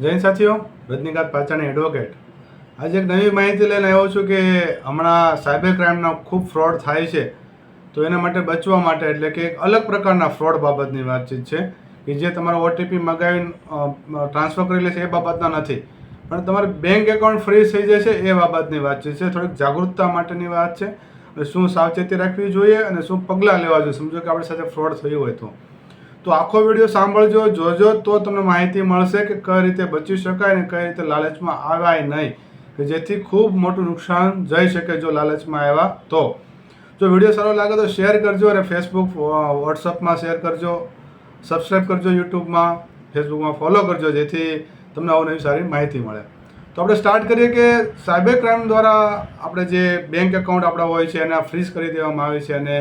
જૈન સાથીઓ, રજનીકાંત પાચાણી એડવોકેટ આજે એક નવી માહિતી લઈને આવ્યો છું કે હમણાં સાયબર ક્રાઇમના ખૂબ ફ્રોડ થાય છે. તો એના માટે બચવા માટે એટલે કે એક અલગ પ્રકારના ફ્રોડ બાબતની વાતચીત છે કે જે તમારો ઓટીપી મગાવીને ટ્રાન્સફર કરી લેશે એ બાબતના નથી. પણ તમારે બેંક એકાઉન્ટ ફ્રીઝ થઈ જશે એ બાબતની વાતચીત છે. થોડીક જાગૃતતા માટેની વાત છે. શું સાવચેતી રાખવી જોઈએ અને શું પગલાં લેવા જોઈએ? સમજો કે આપણી સાથે ફ્રોડ થયું હોય તો. તો આખો વીડિયો સાંભળજો, જોજો, તો તમને માહિતી મળશે કે કઈ રીતે બચી શકાય અને કઈ રીતે લાલચમાં આવાય નહીં. કે જેથી ખૂબ મોટું નુકસાન જઈ શકે જો લાલચમાં આવ્યા તો. જો વીડિયો સારો લાગે તો શેર કરજો અને ફેસબુક વોટ્સઅપમાં શેર કરજો. સબસ્ક્રાઈબ કરજો યુટ્યુબમાં ફેસબુકમાં ફોલો કરજો જેથી તમને અવનવી સારી માહિતી મળે. તો આપણે સ્ટાર્ટ કરીએ કે સાયબર ક્રાઇમ દ્વારા આપણે જે બેંક એકાઉન્ટ આપણા હોય છે એને ફ્રીઝ કરી દેવામાં આવે છે અને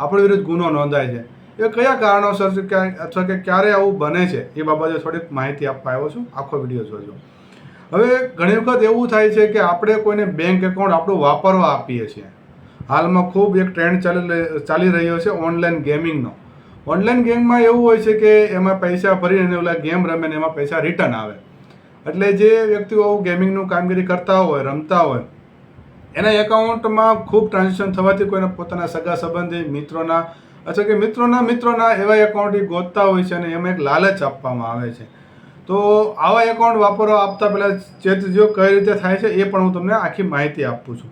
આપણી વિરુદ્ધ ગુનો નોંધાય છે. એ કયા કારણોસર છે અથવા કે ક્યારે આવું બને છે, એ બાબતે થોડીક માહિતી આપવા આવ્યો છું. આખો વીડિયો જોજો. હવે ઘણી વખત એવું થાય છે કે આપણે કોઈને બેંક એકાઉન્ટ આપણું વાપરવા આપીએ છીએ. હાલમાં ખૂબ એક ટ્રેન્ડ ચાલી ચાલી રહ્યો છે ઓનલાઈન ગેમિંગનો ઓનલાઈન ગેમમાં એવું હોય છે કે એમાં પૈસા ભરીને ઓલા ગેમ રમે ને એમાં પૈસા રિટર્ન આવે. એટલે જે વ્યક્તિઓ ગેમિંગનું કામગીરી કરતા હોય, રમતા હોય, એના એકાઉન્ટમાં ખૂબ ટ્રાન્ઝેક્શન થવાથી કોઈને પોતાના સગા સંબંધી મિત્રોના અથવા કે મિત્રોના મિત્રોના એવા એકાઉન્ટ એ ગોતતા હોય છે અને એમાં એક લાલચ આપવામાં આવે છે. તો આવા એકાઉન્ટ વાપરવા આપતા પહેલાં ચેતજો કઈ રીતે થાય છે એ પણ હું તમને આખી માહિતી આપું છું.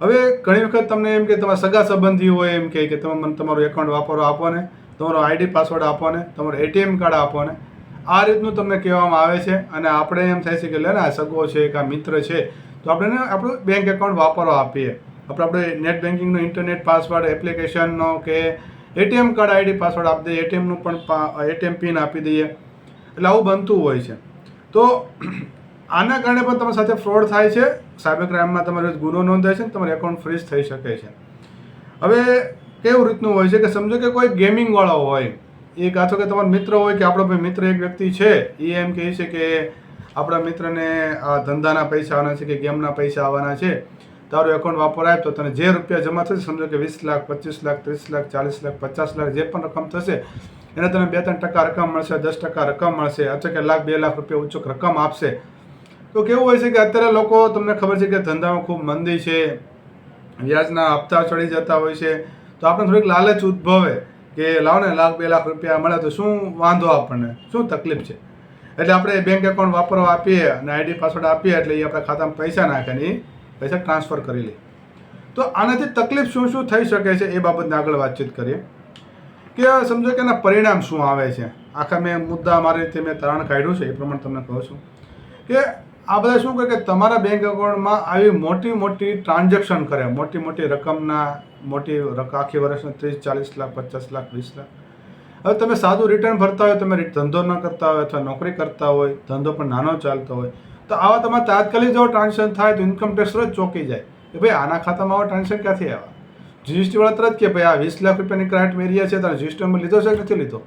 હવે ઘણી વખત તમને એમ કે તમારા સગા સંબંધી હોય એમ કે તમે મને તમારું એકાઉન્ટ વાપરવા આપો ને તમારો આઈડી પાસવર્ડ આપો ને તમારો એટીએમ કાર્ડ આપો ને આ રીતનું તમને કહેવામાં આવે છે અને આપણે એમ થાય છે કે લે આ સગો છે કે આ મિત્ર છે, તો આપણે આપણું બેંક એકાઉન્ટ વાપરવા આપીએ. આપણે આપણે નેટ બેન્કિંગનો ઇન્ટરનેટ પાસવર્ડ એપ્લિકેશનનો કે એટીએમ કાર્ડ આઈડી પાસવર્ડ આપી દઈએ એટીએમનું પણ એટીએમ પિન આપી દઈએ. એટલે આવું બનતું હોય છે. તો આના કારણે પણ તમારી સાથે ફ્રોડ થાય છે. સાયબર ક્રાઇમમાં તમારો ગુનો નોંધાય છે તમારું એકાઉન્ટ ફ્રીઝ થઈ શકે છે. હવે કેવું રીતનું હોય છે કે સમજો કે કોઈ ગેમિંગવાળો હોય એ કાં કે તમારો મિત્ર હોય કે આપણો ભાઈ મિત્ર એક વ્યક્તિ છે, એ એમ કહે છે કે આપણા મિત્રને આ ધંધાના પૈસા આવવાના છે કે ગેમના પૈસા આવવાના છે. તારું એકાઉન્ટ વાપરાય તો તને જે રૂપિયા જમા થશે, સમજો કે વીસ લાખ, પચીસ લાખ, ત્રીસ લાખ, ચાલીસ લાખ, પચાસ લાખ, જે પણ રકમ થશે, એને તને બે ત્રણ ટકા રકમ મળશે, દસ ટકા રકમ મળશે અથવા કે લાખ, બે લાખ રૂપિયા ઉચ્ચક રકમ આપશે. તો કેવું હોય છે કે અત્યારે લોકો, તમને ખબર છે કે ધંધામાં ખૂબ મંદી છે, વ્યાજના હપ્તા ચડી જતા હોય છે, તો આપણે થોડીક લાલચ ઉદ્ભવે કે લાવો ને લાખ, બે લાખ રૂપિયા મળે તો શું વાંધો આપણને? શું તકલીફ છે? એટલે આપણે બેંક એકાઉન્ટ વાપરવા આપીએ અને આઈડી પાસવર્ડ આપીએ એટલે એ આપણા ખાતામાં પૈસા નાખે એ પૈસા ટ્રાન્સફર કરી લે. તો આનાથી તકલીફ શું શું થઈ શકે છે એ બાબતને આગળ વાતચીત કરીએ. કે સમજો કે એના પરિણામ શું આવે છે. આખા મેં મુદ્દા મારી રીતે મેં તારણ કાઢ્યું છે, એ પ્રમાણે તમને કહું છું. કે આ બધા શું કરે કે તમારા બેંક એકાઉન્ટમાં આવી મોટી મોટી ટ્રાન્ઝેક્શન કરે. મોટી મોટી રકમના, મોટી રકમ આખી વર્ષના ત્રીસ, ચાલીસ લાખ, પચાસ લાખ, વીસ લાખ. હવે તમે સાદું રિટર્ન ભરતા હોય, તમે ધંધો ન કરતા હોય અથવા નોકરી કરતા હોય, ધંધો પણ નાનો ચાલતો હોય તો આવા તમારે તાત્કાલિક જો ટ્રાન્ઝેક્શન થાય તો ઇન્કમ ટેક્સ જ ચોકી જાય. કે ભાઈ આના ખાતામાં આવા ટ્રાન્ઝેક્શન ક્યાંથી આવ્યા? જીએસટી વાળા તરત કે ભાઈ આ વીસ લાખ રૂપિયાની ક્રાઇટ મેરિયા છે, તારે જીએસટીમાં લીધો છે કે નથી લીધો?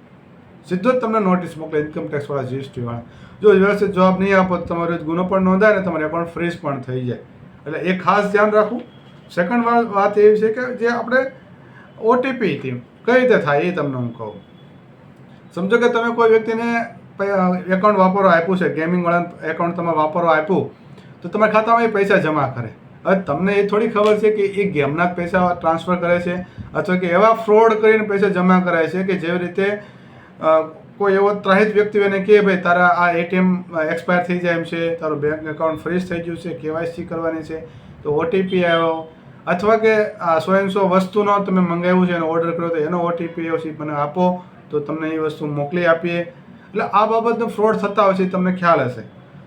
સીધો જ તમને નોટિસ મોકલે ઇન્કમ ટેક્સ વાળા જીએસટી વાળા. જો વ્યવસ્થિત જવાબ નહીં આપો તો તમારો ગુનો પણ નોંધાય ને તમારે એકાઉન્ટ ફ્રીઝ પણ થઈ જાય. એટલે એ ખાસ ધ્યાન રાખવું. સેકન્ડ વાત એવી છે કે જે આપણે ઓટીપી હતી. કઈ રીતે થાય એ તમને હું કહું. સમજો કે તમે કોઈ વ્યક્તિને એકાઉન્ટ વાપરવા આપ્યું છે ગેમિંગ વાળા એકાઉન્ટ તમે વાપરવા આપ્યું, તો તમારા ખાતામાં એ પૈસા જમા કરે. હવે તમને એ થોડી ખબર છે કે એ ગેમના જ પૈસા ટ્રાન્સફર કરે છે, અથવા કે એવા ફ્રોડ કરીને પૈસા જમા કરાય છે કે જેવી રીતે કોઈ એવો ત્રાહિત વ્યક્તિ એને કહે, ભાઈ, તારા આ એટીએમ એક્સપાયર થઈ જાય એમ છે, તારું બેંક એકાઉન્ટ ફ્રીઝ થઈ ગયું છે કેવાયસી કરવાની છે, તો ઓટીપી આવ્યો. અથવા કે, આ સો સો વસ્તુનો તમે મંગાવ્યું છે, એનો ઓર્ડર કર્યો, તો એનો ઓટીપી મને આપો, તો તમને એ વસ્તુ મોકલી આપીએ. એટલે આ બાબતનો ફ્રોડ થતા હોય છે તમને ખ્યાલ હશે.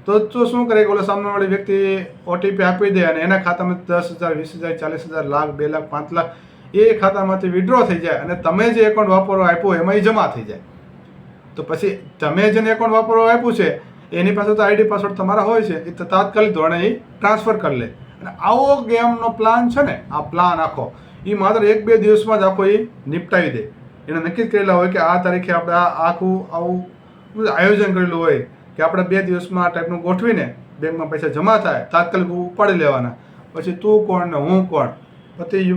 તો તો શું કરે ઓલો સામેવાળી વ્યક્તિ ઓટીપી આપી દે અને એના ખાતામાં દસ હજાર, વીસ હજાર, ચાલીસ હજાર, લાખ, બે લાખ, પાંચ લાખ એ ખાતામાંથી વિડ્રો થઈ જાય અને તમે જે એકાઉન્ટ વાપરવા આપ્યું એમાં એ જમા થઈ જાય. તો પછી તમે જેને એકાઉન્ટ વાપરવા આપ્યું છે, એની પાસે તો આઈડી પાસવર્ડ તમારા હોય છે, એ તાત્કાલિક ધોરણે એ ટ્રાન્સફર કરી લે. અને આવો ગેમનો પ્લાન છે ને, આ પ્લાન આખો, એ માત્ર એક બે દિવસમાં જ આખો એ નિપટાવી દે. એને નક્કી કરેલા હોય કે આ તારીખે આપણે આખું આવું આયોજન કરેલું હોય કે આપણે બે દિવસમાં આ ટાઈપનું ગોઠવીને બેંકમાં પૈસા જમા થાય, તાત્કાલિક ઉપાડી લેવાના. પછી તું કોણ ને હું કોણ? પતી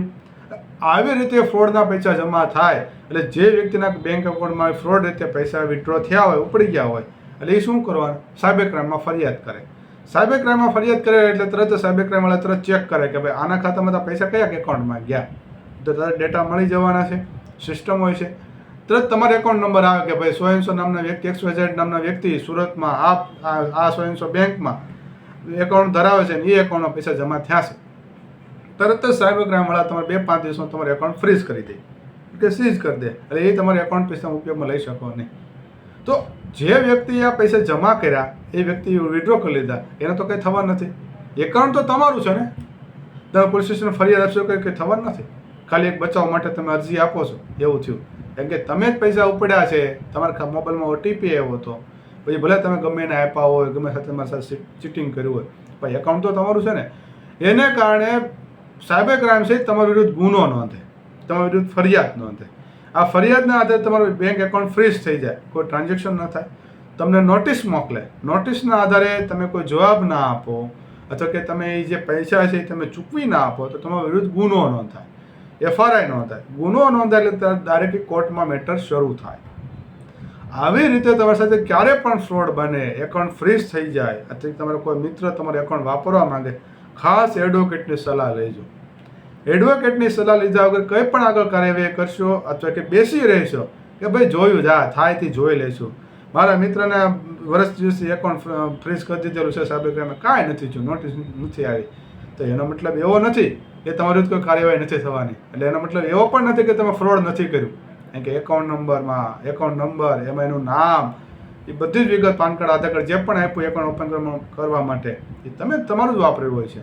આવી રીતે ફ્રોડના પૈસા જમા થાય, એટલે જે વ્યક્તિના બેંક એકાઉન્ટમાં ફ્રોડ રીતે પૈસા વિડ્રો થયા હોય, ઉપડી ગયા હોય, એટલે એ શું કરવાનું? સાયબર ક્રાઇમમાં ફરિયાદ કરે. સાયબર ક્રાઇમમાં ફરિયાદ કરે એટલે તરત સાયબર ક્રાઇમવાળા તરત ચેક કરે કે ભાઈ આના ખાતામાં પૈસા કયા એકાઉન્ટમાં ગયા? તો તરત ડેટા મળી જવાના છે સિસ્ટમ હોય છે. તરત તમારે એકાઉન્ટ નંબર આવે કે ભાઈ સોયંસો નામના વ્યક્તિ એક્સ ઝેડ નામના વ્યક્તિ સુરતમાં, આ આ- સોએનસો બેંકમાં એકાઉન્ટ ધરાવે છે ને એ એકાઉન્ટમાં પૈસા જમા થયા છે. તરત જ સાયબર ક્રાઇમવાળા તમારે બે પાંચ દિવસમાં તમારું એકાઉન્ટ ફ્રીઝ કરી દે. કે સીઝ કરી દે. એટલે એ તમારા એકાઉન્ટ પૈસા ઉપયોગમાં લઈ શકો નહીં. તો જે વ્યક્તિએ આ પૈસા જમા કર્યા, એ વ્યક્તિ વિડ્રો કરી લીધા. એને તો કંઈ થવા નથી. એકાઉન્ટ તો તમારું છે ને. તમે પોલીસ સ્ટેશન ફરિયાદ આપશો કે કંઈ થવા નથી. ખાલી એક બચાવ માટે તમે અરજી આપો છો. એવું થયું. કેમ કે તમે જ પૈસા ઉપડ્યા છે, તમારા મોબાઈલમાં ઓટીપી આવ્યો હતો. પછી ભલે તમે ગમે એને આપ્યા હોય, ગમે સાથે તમારી સાથે ચીટિંગ કર્યું હોય, પણ એકાઉન્ટ તો તમારું છે ને. એને કારણે સાયબર ક્રાઇમ છે તમારા વિરુદ્ધ ગુનો નોંધે, તમારા વિરુદ્ધ ફરિયાદ નોંધે. આ ફરિયાદના આધારે તમારું બેંક એકાઉન્ટ ફ્રીઝ થઈ જાય, કોઈ ટ્રાન્ઝેક્શન ન થાય. તમને નોટિસ મોકલે. નોટિસના આધારે તમે કોઈ જવાબ ના આપો, અથવા કે તમે એ જે પૈસા છે તમે ચૂકવી ના આપો, તો તમારા વિરુદ્ધ ગુનો નોંધાય. એફઆરઆઈ નોંધાય ગુનો નોંધાય એટલે ડાયરેક્ટલી કોર્ટમાં મેટર શરૂ થાય. આવી રીતે તમારી સાથે ક્યારે પણ ફ્રોડ બને એકાઉન્ટ ફ્રીઝ થઈ જાય, અથવા તમારો કોઈ મિત્ર તમારું એકાઉન્ટ વાપરવા માંગે, ખાસ એડવોકેટની સલાહ લેજો. એડવોકેટની સલાહ લીધા વગર કંઈ પણ આગળ કાર્યવાહી કરશો અથવા કે બેસી રહેશો, કે ભાઈ જોયું જા થાયથી જોઈ લેશું. મારા મિત્રને વર્ષ દિવસથી એકાઉન્ટ ફ્રીઝ કરી દીધેલું છે સાહેબ કાંઈ નથી થયું નોટિસ નથી આવી. તો એનો મતલબ એવો નથી કે તમારી કોઈ કાર્યવાહી નથી થવાની. એટલે એનો મતલબ એવો પણ નથી કે તમે ફ્રોડ નથી કર્યું. કારણ કે એકાઉન્ટ નંબરમાં એકાઉન્ટ નંબર એમાં એનું નામ, એ બધી જ વિગત પાન કાર્ડ, આધાર કાર્ડ જે પણ આપ્યું એકાઉન્ટ ઓપન કરવા માટે એ તમે તમારું જ વાપર્યું હોય છે.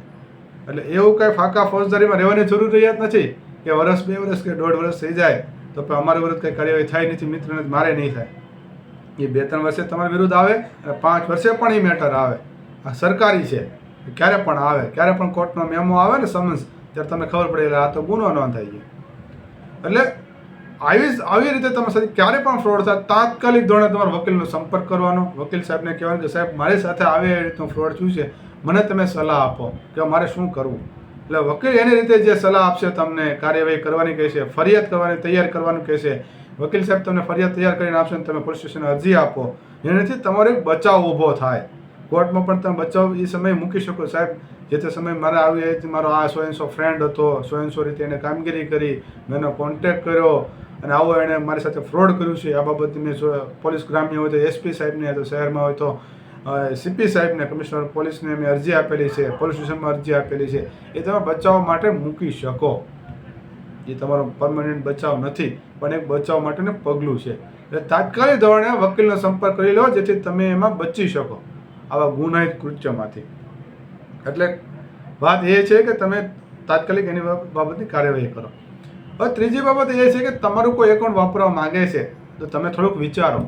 એટલે એવું કાંઈ ફાકા ફોજદારીમાં રહેવાની જરૂરિયાત નથી કે વર્ષ બે વર્ષ કે દોઢ વર્ષ થઈ જાય તો પણ અમારી વિરુદ્ધ કંઈ કાર્યવાહી થાય નથી, મિત્રને મારે નહીં થાય. એ બે ત્રણ વર્ષે તમારા વિરુદ્ધ આવે અને પાંચ વર્ષે પણ એ મેટર આવે. આ સરકારી છે. ક્યારે પણ આવે, ક્યારે પણ કોર્ટનો મેમો આવે ને સમન્સ ત્યારે તમને ખબર પડે એટલે આ તો ગુનો નોંધાઈ ગયો. એટલે આવી આવી રીતે તમે સાથે ક્યારે પણ ફ્રોડ થાય, તાત્કાલિક ધોરણે તમારા વકીલનો સંપર્ક કરવાનો. વકીલ સાહેબને કહેવાનું કે, સાહેબ, મારી સાથે આવે એ રીતનું ફ્રોડ થયું છે. મને તમે સલાહ આપો કે મારે શું કરવું? એટલે વકીલ એની રીતે જે સલાહ આપશે, તમને કાર્યવાહી કરવાની કહેશે, ફરિયાદ કરવાની, તૈયાર કરવાનું કહેશે. વકીલ સાહેબ તમને ફરિયાદ તૈયાર કરીને આપશે ને તમે પોલીસ સ્ટેશન અરજી આપો. એનાથી તમારો બચાવ ઊભો થાય. કોર્ટમાં પણ તમે બચાવ એ સમયે મૂકી શકો સાહેબ. જે તે સમયે મારે આવી મારો આ સો ફ્રેન્ડ હતો. સો રીતે એને કામગીરી કરી. મેં એનો કોન્ટેક્ટ કર્યો અને આવો એણે મારી સાથે ફ્રોડ કર્યું છે. આ બાબતે મેં પોલીસ ગ્રામ્ય હોય તો એસપી સાહેબને તો શહેરમાં હોય તો સીપી સાહેબને કમિશનર પોલીસને મેં અરજી આપેલી છે. પોલીસ સ્ટેશનમાં અરજી આપેલી છે. એ તમે બચાવ માટે મૂકી શકો. એ તમારો પરમનન્ટ બચાવ નથી, પણ એક બચાવ માટેનું પગલું છે. એટલે તાત્કાલિક ધોરણે વકીલનો સંપર્ક કરી લો, જેથી તમે એમાં બચી શકો. આવા ગુનાહિત કૃત્યમાંથી. એટલે વાત એ છે કે તમે તાત્કાલિક એની બાબતની કાર્યવાહી કરો. હવે ત્રીજી બાબત એ છે કે તમારું કોઈ એકાઉન્ટ વાપરવા માંગે છે, તો તમે થોડુંક વિચારો.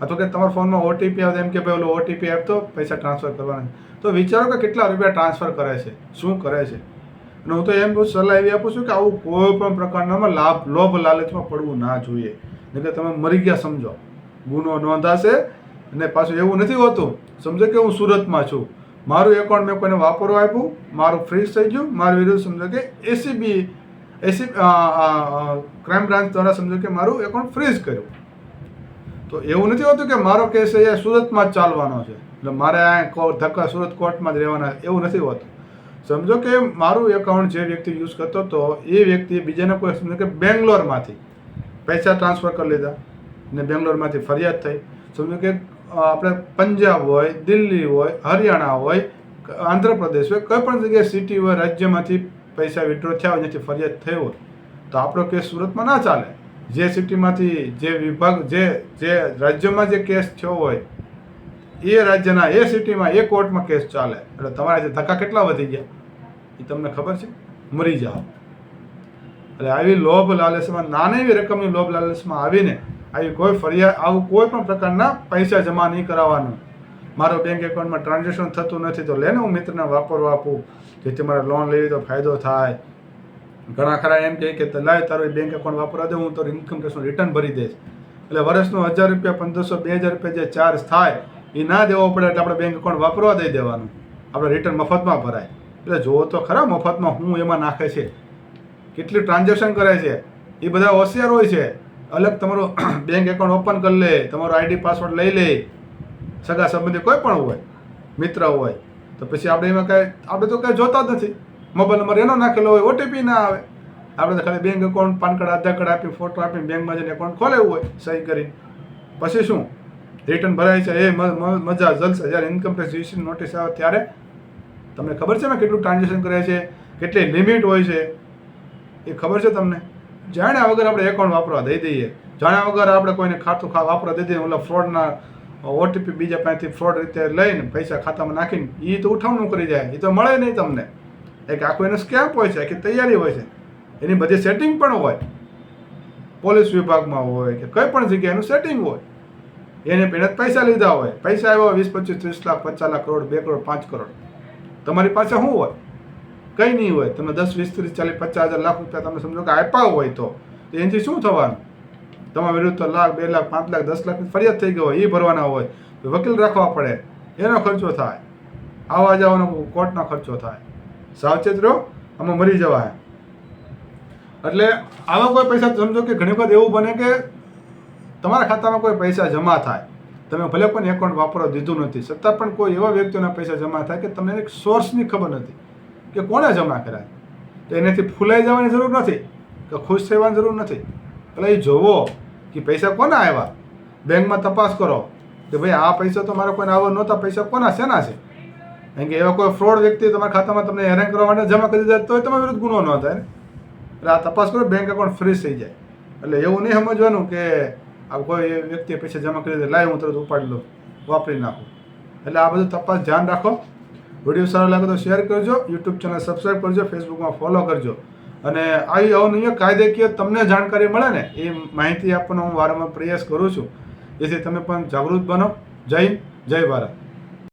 અથવા કે તમારા ફોનમાં ઓટીપી આવે એમ કે ભાઈ ઓલો ઓટીપી આપતો, પૈસા ટ્રાન્સફર કરવાના તો વિચારો કે કેટલા રૂપિયા ટ્રાન્સફર કરે છે, શું કરે છે. અને હું તો એમ સલાહ એવી આપું છું કે આવું કોઈ પણ પ્રકારનામાં લાભ, લોભ લાલચમાં પડવું ના જોઈએ. એટલે તમે મરી ગયા સમજો. ગુનો નોંધાશે અને પાછું એવું નથી હોતું. સમજો કે હું સુરતમાં છું. મારું એકાઉન્ટ મેં કોઈને વાપરવા આપ્યું. મારું ફ્રીઝ થઈ ગયું. મારું વિરુદ્ધ સમજો કે એસીબી એસી ક્રાઇમ બ્રાન્ચ દ્વારા સમજો કે મારું એકાઉન્ટ ફ્રીઝ કર્યું. તો એવું નથી હોતું કે મારો કેસ અહીંયા સુરતમાં જ ચાલવાનો છે. એટલે મારે આ ધક્કા સુરત કોર્ટમાં જ રહેવાના એવું નથી હોતું. સમજો કે મારું એકાઉન્ટ જે વ્યક્તિ યુઝ કરતો હતો, એ વ્યક્તિ બીજાને કોઈ સમજો કે બેંગ્લોરમાંથી પૈસા ટ્રાન્સફર કરી લીધા. ને બેંગ્લોરમાંથી ફરિયાદ થઈ. સમજો કે આપણે પંજાબ હોય, દિલ્હી હોય, હરિયાણા હોય, આંધ્રપ્રદેશ હોય કોઈ પણ જગ્યાએ સિટી હોય, રાજ્યમાંથી પૈસા વિડ્રો થયા હોય જેથી ફરિયાદ થઈ હોય, તો આપણો કેસ સુરતમાં ના ચાલે. જે સિટીમાંથી જે વિભાગ, જે જે રાજ્યમાં જે કેસ થયો હોય, એ રાજ્યના, એ સિટીમાં એ કોર્ટમાં કેસ ચાલે. એટલે તમારા જે ધક્કા કેટલા વધી ગયા? એ તમને ખબર છે? મરી જાઓ. એટલે આવી લોભ લાલચમાં, નાની એવી રકમની લોભ લાલચમાં આવીને આવી કોઈ ફરિયાદ આવું કોઈ પણ પ્રકારના પૈસા જમા નહીં કરાવવાનું. મારો બેંક એકાઉન્ટમાં ટ્રાન્ઝેક્શન થતું નથી તો લેને હું મિત્રને વાપરવા આપું, જેથી મારે લોન લેવી તો ફાયદો થાય. ઘણા ખરા એમ કહે કે લાય તારું બેંક એકાઉન્ટ વાપરવા દે, હું તો ઇન્કમ ટેક્સનું રિટર્ન ભરી દઈશ. એટલે વર્ષનું હજાર રૂપિયા, પંદરસો, બે હજાર રૂપિયા જે ચાર્જ થાય, એ ના દેવો પડે એટલે આપણે બેંક એકાઉન્ટ વાપરવા દઈ દેવાનું. આપણે રિટર્ન મફતમાં ભરાય. એટલે જુઓ તો ખરા, મફતમાં હું એમાં નાખે છે. કેટલી ટ્રાન્ઝેક્શન કરે છે. એ બધા હોશિયાર હોય છે. અલગ તમારું બેંક એકાઉન્ટ ઓપન કરી લે, તમારો આઈડી પાસવર્ડ લઈ લે, સગા સંબંધી કોઈ પણ હોય, મિત્ર હોય, તો પછી આપણે એમાં કાંઈ, આપણે તો કાંઈ જોતા જ નથી. મોબાઈલ નંબર એનો નાખેલો હોય ઓટીપી ના આવે. આપણે તો ખાલી bank account pan card Aadhaar card આપી ફોટો આપીને બેંકમાં જઈને એકાઉન્ટ ખોલેવું હોય, સહી કરીને પછી શું? રિટર્ન ભરાય છે, એ મજા, જલસે, જ્યારે ઇન્કમ ટેક્સ રિસીવ નોટિસ આવે ત્યારે તમને ખબર છે ને કેટલું ટ્રાન્ઝેક્શન કરે છે, કેટલી લિમિટ હોય છે? એ ખબર છે તમને? જાણ્યા વગર આપણે એકાઉન્ટ વાપરવા દઈ દઈએ. જાણ્યા વગર આપણે કોઈને ખાતું ખા, વાપરવા દઈ દઈએ. ઓલા ફ્રોડના ઓટીપી બીજા પાસેથી ફ્રોડ રીતે લઈને પૈસા ખાતામાં નાખીને એ તો ઉઠાવણું કરી જાય. એ તો મળે નહીં તમને. એક આખું એનો સ્કેમ હોય છે કે તૈયારી હોય છે. એની બધી સેટિંગ પણ હોય. પોલીસ વિભાગમાં હોય કે કોઈ પણ જગ્યાએ એનું સેટિંગ હોય. એને એને પૈસા લીધા હોય. પૈસા આવ્યા વીસ પચીસ, ત્રીસ લાખ, પચાસ લાખ, કરોડ, બે કરોડ, પાંચ કરોડ. તમારી પાસે શું હોય? કંઈ નહીં હોય. તમે દસ, વીસ, ત્રીસ, ચાલીસ, પચાસ હજાર લાખ રૂપિયા તમે સમજો કે આપ્યા હોય તો. એનાથી શું થવાનું? તમારા વિરુદ્ધ તો લાખ, બે લાખ, પાંચ લાખ, દસ લાખની ફરિયાદ થઈ ગઈ હોય એ ભરવાના હોય. તો વકીલ રાખવા પડે. એનો ખર્ચો થાય. આવવા જવાનો કોર્ટનો ખર્ચો થાય. સાવચેત રહો, આમાં મરી જવાય. એટલે આવા કોઈ પૈસા સમજો કે ઘણી વખત એવું બને કે તમારા ખાતામાં કોઈ પૈસા જમા થાય. તમે ભલે પણ એકાઉન્ટ વાપરવા દીધું નથી. છતાં પણ કોઈ એવા વ્યક્તિઓના પૈસા જમા થાય કે તમને એક સોર્સની ખબર નથી. કે કોણે જમા કરાય? તો એનાથી ફૂલાઈ જવાની જરૂર નથી કે ખુશ થવાની જરૂર નથી. એટલે એ જોવો કે પૈસા કોના આવ્યા બેંકમાં તપાસ કરો કે ભાઈ આ પૈસા તો મારા કોઈને આવવા નહોતા, પૈસા કોના, શેના છે? કારણ કે એવા કોઈ ફ્રોડ વ્યક્તિ તમારા ખાતામાં તમને હેરાન કરવા માટે જમા કરી દીધા તો તમારા વિરુદ્ધ ગુનો ન થાય ને. એટલે આ તપાસ કરો, બેંક એકાઉન્ટ ફ્રીઝ થઈ જાય. એટલે એવું નહીં સમજવાનું કે આ કોઈ વ્યક્તિએ પૈસા જમા કરી દે લાય હું તરત ઉપાડી લઉં, વાપરી નાખું. એટલે આ બધું તપાસ ધ્યાન રાખો. વીડિયો સારો લાગે તો શેર કરજો યુટ્યુબ ચેનલ સબસ્ક્રાઈબ કરજો ફેસબુકમાં ફોલો કરજો. અને આવી અવનવીય કાયદેકીય તમને જાણકારી મળે ને, એ માહિતી આપવાનો હું વારંવાર પ્રયાસ કરું છું. જેથી તમે પણ જાગૃત બનો. જય જય ભારત.